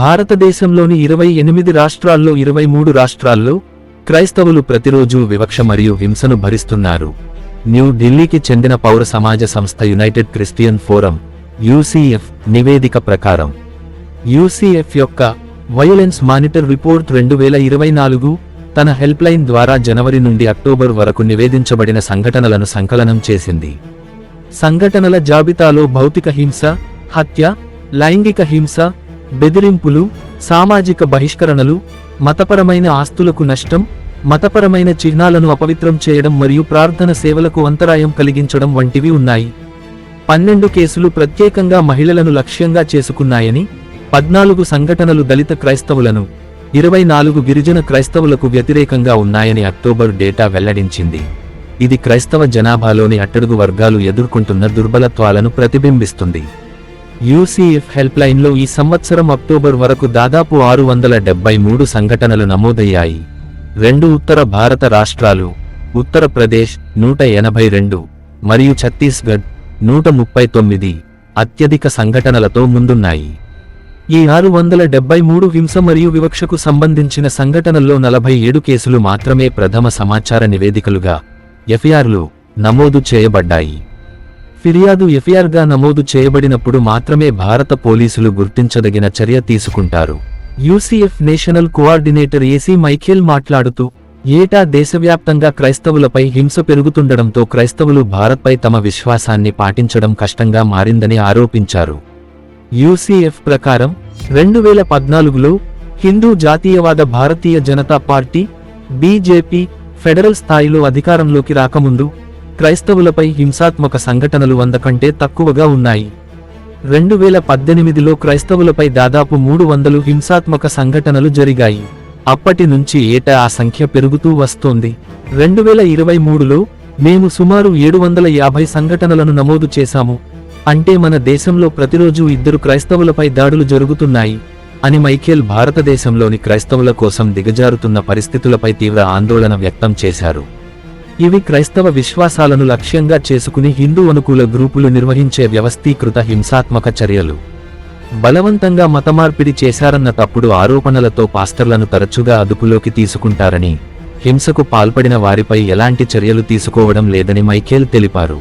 భారతదేశంలోని ఇరవై ఎనిమిది రాష్ట్రాల్లో ఇరవై మూడు రాష్ట్రాల్లో క్రైస్తవులు ప్రతిరోజూ వివక్ష మరియు హింసను భరిస్తున్నారు. న్యూ ఢిల్లీకి చెందిన పౌర సమాజ సంస్థ యునైటెడ్ క్రిస్టియన్ ఫోరం యూసీఎఫ్ నివేదిక ప్రకారం. యూసీఎఫ్ యొక్క వయోలెన్స్ మానిటర్ రిపోర్ట్ రెండు వేల ఇరవై నాలుగు తన హెల్ప్లైన్ ద్వారా జనవరి నుండి అక్టోబర్ వరకు నివేదించబడిన సంఘటనలను సంకలనం చేసింది. సంఘటనల జాబితాలో భౌతిక హింస హత్య లైంగిక హింస బెదిరింపులు సామాజిక బహిష్కరణలు మతపరమైన ఆస్తులకు నష్టం మతపరమైన చిహ్నాలను అపవిత్రం చేయడం మరియు ప్రార్థన సేవలకు అంతరాయం కలిగించడం వంటివి ఉన్నాయి. పన్నెండు కేసులు ప్రత్యేకంగా మహిళలను లక్ష్యంగా చేసుకున్నాయని పద్నాలుగు సంఘటనలు దళిత క్రైస్తవులను ఇరవై నాలుగు గిరిజన క్రైస్తవులకు వ్యతిరేకంగా ఉన్నాయని అక్టోబర్ డేటా వెల్లడించింది. ఇది క్రైస్తవ జనాభాలోని అట్టడుగు వర్గాలు ఎదుర్కొంటున్న దుర్బలత్వాలను ప్రతిబింబిస్తుంది. యూసీఎఫ్ హెల్ప్ లైన్లో ఈ సంవత్సరం అక్టోబర్ వరకు దాదాపు ఆరు వందల డెబ్బై మూడు సంఘటనలు నమోదయ్యాయి. రెండు ఉత్తర భారత రాష్ట్రాలు ఉత్తరప్రదేశ్ నూట ఎనభై రెండు మరియు ఛత్తీస్గఢ్ నూట ముప్పై తొమ్మిది అత్యధిక సంఘటనలతో ముందున్నాయి. ఈ ఆరు వందల డెబ్బై మూడు హింస మరియు వివక్షకు సంబంధించిన సంఘటనల్లో నలభై ఏడు కేసులు మాత్రమే ప్రథమ సమాచార నివేదికలుగా ఎఫ్ఐఆర్లు నమోదు చేయబడ్డాయి. ఫిర్యాదు ఎఫ్ఐఆర్గా నమోదు చేయబడినప్పుడు మాత్రమే భారత పోలీసులు గుర్తించదగిన చర్య తీసుకుంటారు. UCF national coordinator AC Michael మాట్లాడుతూ ఏటా దేశవ్యాప్తంగా క్రైస్తవులపై హింస పెరుగుతుండడంతో క్రైస్తవులు భారత్పై తమ విశ్వాసాన్ని పాటించడం కష్టంగా మారిందని ఆరోపించారు. యూసీఎఫ్ ప్రకారం రెండు వేల పద్నాలుగులో హిందూ జాతీయవాద Bharatiya Janata party BJP federal స్థాయిలో అధికారంలోకి రాకముందు క్రైస్తవులపై హింసాత్మక సంఘటనలు వంద కంటే తక్కువగా ఉన్నాయి. రెండు వేల పద్దెనిమిదిలో క్రైస్తవులపై దాదాపు మూడు వందలు హింసాత్మక సంఘటనలు జరిగాయి. అప్పటి నుంచి ఏటా ఆ సంఖ్య పెరుగుతూ వస్తోంది. రెండు వేల ఇరవై మూడులో మేము సుమారు ఏడు వందల యాభై సంఘటనలను నమోదు చేశాము. అంటే మన దేశంలో ప్రతిరోజు ఇద్దరు క్రైస్తవులపై దాడులు జరుగుతున్నాయి. అని మైఖేల్ భారతదేశంలోని క్రైస్తవుల కోసం దిగజారుతున్న పరిస్థితులపై తీవ్ర ఆందోళన వ్యక్తం చేశారు. ఇవి క్రైస్తవ విశ్వాసాలను లక్ష్యంగా చేసుకుని హిందూ అనుకూల గ్రూపులు నిర్వహించే వ్యవస్థీకృత హింసాత్మక చర్యలు. బలవంతంగా మతమార్పిడి చేశారన్న తప్పుడు ఆరోపణలతో పాస్టర్లను తరచుగా అదుపులోకి తీసుకుంటారని హింసకు పాల్పడిన వారిపై ఎలాంటి చర్యలు తీసుకోవడం లేదని మైఖేల్ తెలిపారు.